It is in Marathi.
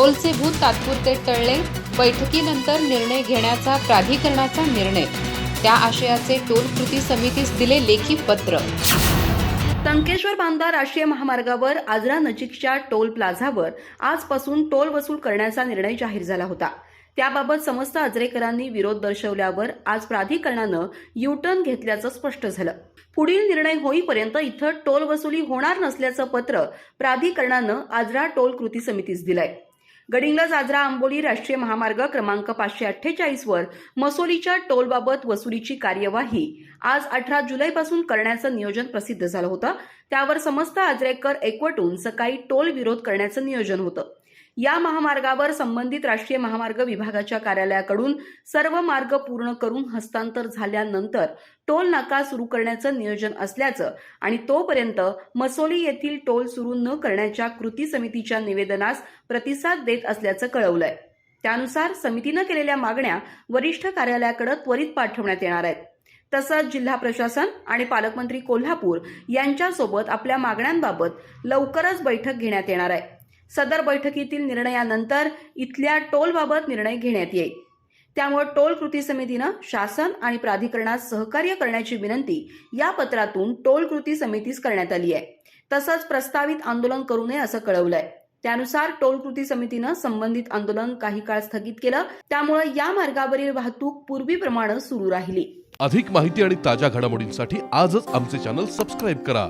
टोलचे भूत तात्पुरते टळले बैठकीनंतर निर्णय घेण्याचा प्राधिकरणाचा निर्णय. त्या आशयाचे टोल कृती समितीस दिले लेखी पत्र. टंकेश्वर बांदा राष्ट्रीय महामार्गावर आजरा नजीकच्या टोल प्लाझावर आजपासून टोल वसूल करण्याचा निर्णय जाहीर झाला होता. त्याबाबत समस्त आजरेकरांनी विरोध दर्शवल्यावर आज प्राधिकरणानं युटर्न घेतल्याचं स्पष्ट झालं. पुढील निर्णय होईपर्यंत इथं टोल वसुली होणार नसल्याचं पत्र प्राधिकरणानं आजरा टोल कृती समितीस दिलंय. गडिंग्लज आजरा आंबोली राष्ट्रीय महामार्ग क्रमांक पाचशे अठ्ठेचाळीस वर मसोलीच्या टोलबाबत वसुलीची कार्यवाही आज अठरा जुलैपासून करण्याचं नियोजन प्रसिद्ध झालं होतं. त्यावर समस्त आजरेकर एकवटून सकाळी टोल विरोध करण्याचं नियोजन होतं. या महामार्गावर संबंधित राष्ट्रीय महामार्ग विभागाच्या कार्यालयाकडून सर्व मार्ग पूर्ण करून हस्तांतर झाल्यानंतर टोल नाका सुरू करण्याचं नियोजन असल्याचं आणि तोपर्यंत मसोली येथील टोल सुरू न करण्याच्या कृती समितीच्या निवेदनास प्रतिसाद देत असल्याचं कळवलंय. त्यानुसार समितीनं केलेल्या मागण्या वरिष्ठ कार्यालयाकडे त्वरित पाठवण्यात येणार आहेत. तसंच जिल्हा प्रशासन आणि पालकमंत्री कोल्हापूर यांच्यासोबत आपल्या मागण्यांबाबत लवकरच बैठक घेण्यात येणार आहे. सदर बैठकीतील निर्णयानंतर इथल्या टोलबाबत निर्णय घेण्यात येईल. त्यामुळे टोल कृती समितीनं शासन आणि प्राधिकरणात सहकार्य करण्याची विनंती या पत्रातून टोल कृती समितीस करण्यात आली आहे. तसंच प्रस्तावित आंदोलन करू नये असं कळवलंय. त्यानुसार टोल कृती समितीनं संबंधित आंदोलन काही काळ स्थगित केलं. त्यामुळे या मार्गावरील वाहतूक पूर्वीप्रमाणे सुरू राहिली. अधिक माहिती आणि ताज्या घडामोडींसाठी आजच आमचे चॅनल सबस्क्राईब करा.